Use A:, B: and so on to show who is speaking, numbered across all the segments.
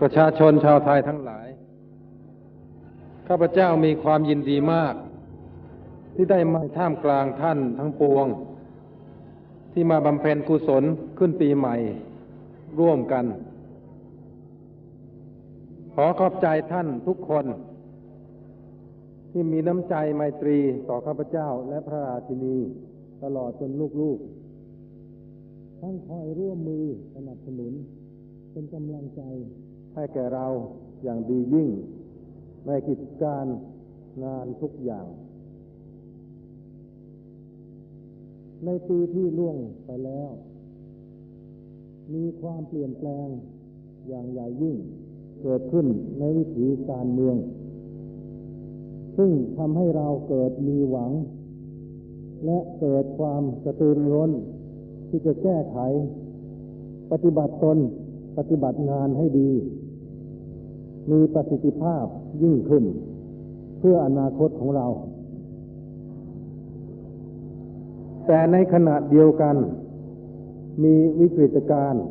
A: ประชาชนชาวไทยทั้งหลาย ข้าพเจ้ามีความยินดีมาก ที่ได้มาท่ามกลางท่านทั้งปวง ที่มาบำเพ็ญกุศลขึ้นปีใหม่ ร่วมกัน ขอขอบใจท่านทุกคน ที่มีน้ำใจไมตรีต่อข้าพเจ้าและพระราชินี ตลอดจนลูกๆ ทั้งคอยร่วมมือสนับสนุนเป็นกำลังใจ ให้แก่เราอย่างดียิ่ง ในกิจการงานทุกอย่าง ในปีที่ล่วงไปแล้ว มีความเปลี่ยนแปลงอย่างใหญ่ยิ่ง เกิดขึ้นในวิถีการเมือง ซึ่งทำให้เราเกิดมีหวัง และเกิดความกระตือรือร้น ที่จะแก้ไข ปฏิบัติตนปฏิบัติงานให้ดี มีประสิทธิภาพยิ่งขึ้น เพื่ออนาคตของเรา แต่ในขณะเดียวกัน มีวิกฤตการณ์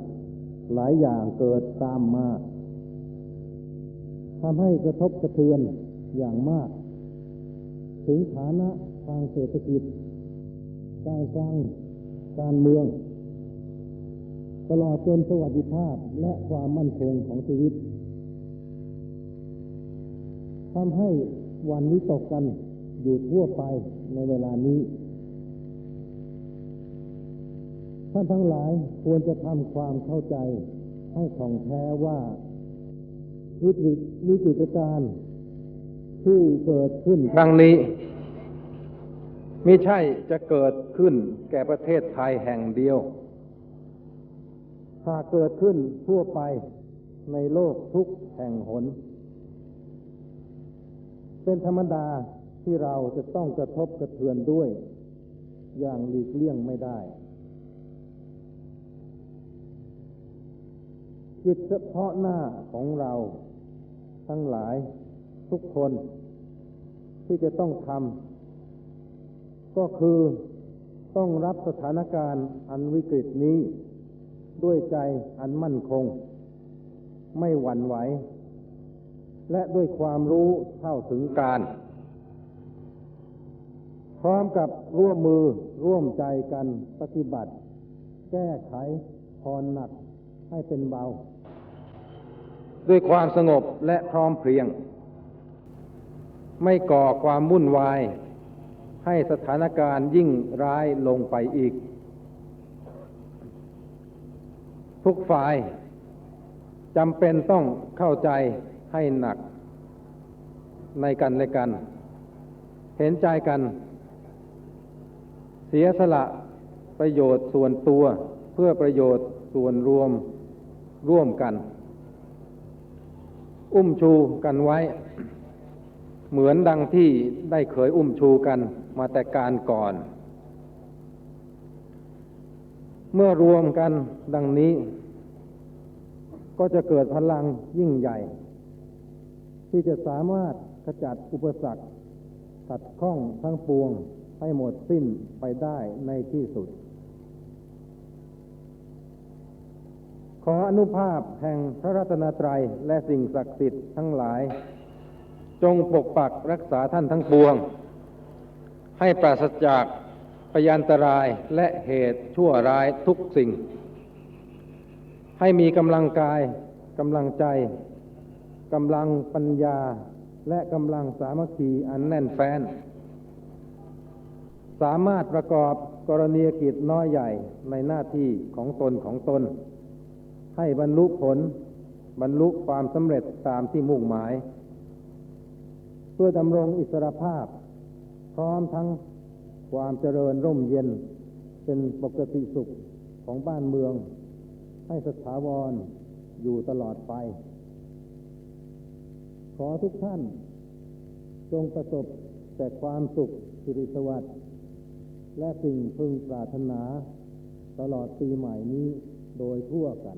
A: หลายอย่างเกิดตามมาทำให้กระทบกระเทือนอย่างมาก ถึงฐานะทางเศรษฐกิจการสร้างการเมือง ตลอดจนสวัสดิภาพและความมั่นคงของชีวิต ทำให้วันวิตกกันอยู่ทั่วไปในเวลานี้ ท่านทั้งหลายควรจะทำความเข้าใจให้ถ่องแท้ว่าวิกฤตวิกฤตการที่เกิดขึ้นครั้งนี้ไม่ใช่จะเกิดขึ้นแก่ประเทศไทยแห่งเดียว หากเกิดขึ้นทั่วไปในโลกทุกแห่งหน เป็นธรรมดาที่เราจะต้องกระทบกระเทือนด้วย อย่างหลีกเลี่ยงไม่ได้กิจเฉพาะหน้าของเรา ทั้งหลายทุกคนที่จะต้องทำก็คือต้องรับสถานการณ์อันวิกฤตนี้ ด้วยใจอันมั่นคง ไม่หวั่นไหว และด้วยความรู้เท่าถึงการ พร้อมกับร่วมมือร่วมใจกันปฏิบัติ แก้ไขพรหนักให้เป็นเบา ด้วยความสงบและพร้อมเพรียง ไม่ก่อความวุ่นวาย ให้สถานการณ์ยิ่งร้ายลงไปอีก ทุกฝ่ายจำเป็นต้องเข้าใจ ให้หนักในกันและกัน เห็นใจกัน เสียสละประโยชน์ส่วนตัวเพื่อประโยชน์ส่วนรวมร่วมกัน อุ้มชูกันไว้ เหมือนดังที่ได้เคยอุ้มชูกันมาแต่การก่อน เมื่อรวมกันดังนี้ ก็จะเกิดพลังยิ่งใหญ่ ที่จะสามารถขจัดอุปสรรคขัดข้องทั้งปวงให้หมดสิ้นไปได้ในที่สุด ขออนุภาพแห่งพระรัตนตรัยและสิ่งศักดิ์สิทธิ์ทั้งหลาย จงปกปักรักษาท่านทั้งปวง ให้ปราศจากพยันตรายและเหตุชั่วร้ายทุกสิ่ง ให้มีกำลังกายกำลังใจ กำลังปัญญาและกำลังสามัคคีอันแน่นแฟ้น สามารถประกอบกรณียกิจน้อยใหญ่ในหน้าที่ของตนของตน ให้บรรลุผล บรรลุความสำเร็จตามที่มุ่งหมาย เพื่อดำรงอิสรภาพ พร้อมทั้งความเจริญร่มเย็น เป็นปกติสุขของบ้านเมือง ให้สถาวรอยู่ตลอดไป ขอทุกท่าน จงประสบแต่ความสุขสิริสวัสดิ์และสิ่งพึงปรารถนาตลอดปีใหม่นี้โดยทั่วกัน